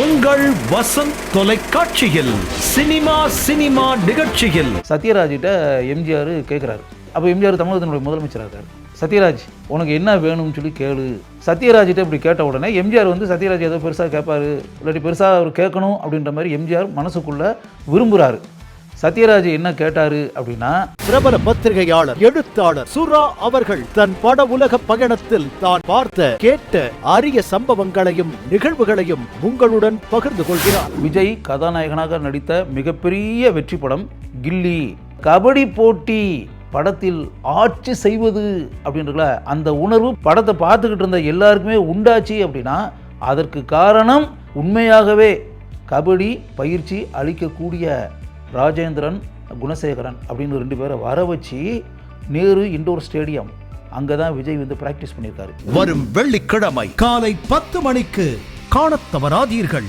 உங்கள் வசந்த் தொலைக்காட்சியில் cinema cinema நிகழ்ச்சியில். சத்யராஜிட்ட எம்ஜிஆர் கேட்குறாரு அப்போ எம்ஜிஆர் தமிழகத்தினுடைய முதலமைச்சராக இருக்காரு. சத்யராஜ் உனக்கு என்ன வேணும்னு சொல்லி கேளு. சத்யராஜிட்ட இப்படி கேட்ட உடனே எம்ஜிஆர் வந்து சத்யராஜ் ஏதோ பெருசாக கேட்பாரு இல்லாட்டி பெருசாக அவர் கேட்கணும் அப்படின்ற மாதிரி எம்ஜிஆர் மனசுக்குள்ளே விரும்புகிறாரு சத்யராஜ் என்ன கேட்டாரு அப்படின்னா பிரபல பத்திரிகையாளர் எழுத்தாளர் சுரா அவர்கள் தன் பட உலக பயணத்தில் தான் பார்த்த கேட்ட அரிய சம்பவங்களையும் நிகழ்வுகளையும் உங்களுடன் பகிர்ந்து கொள்கிறார். விஜய் கதாநாயகனாக நடித்த மிகப்பெரிய வெற்றி படம் கில்லி. கபடி போட்டி படத்தில் ஆட்சி செய்வது அப்படின்றல அந்த உணர்வு படத்தை பார்த்துக்கிட்டு இருந்த எல்லாருக்குமே உண்டாச்சு அப்படின்னா அதற்கு காரணம் உண்மையாகவே கபடி பயிற்சி அளிக்கக்கூடிய ராஜேந்திரன் குணசேகரன் அப்படின்னு ரெண்டு பேரை வர வச்சு நேரு இண்டோர் ஸ்டேடியம் அங்கே தான் விஜய் வந்து ப்ராக்டிஸ் பண்ணியிருக்காரு. வரும் வெள்ளிக்கிழமை காலை பத்து மணிக்கு காணத் தவறாதீர்கள்.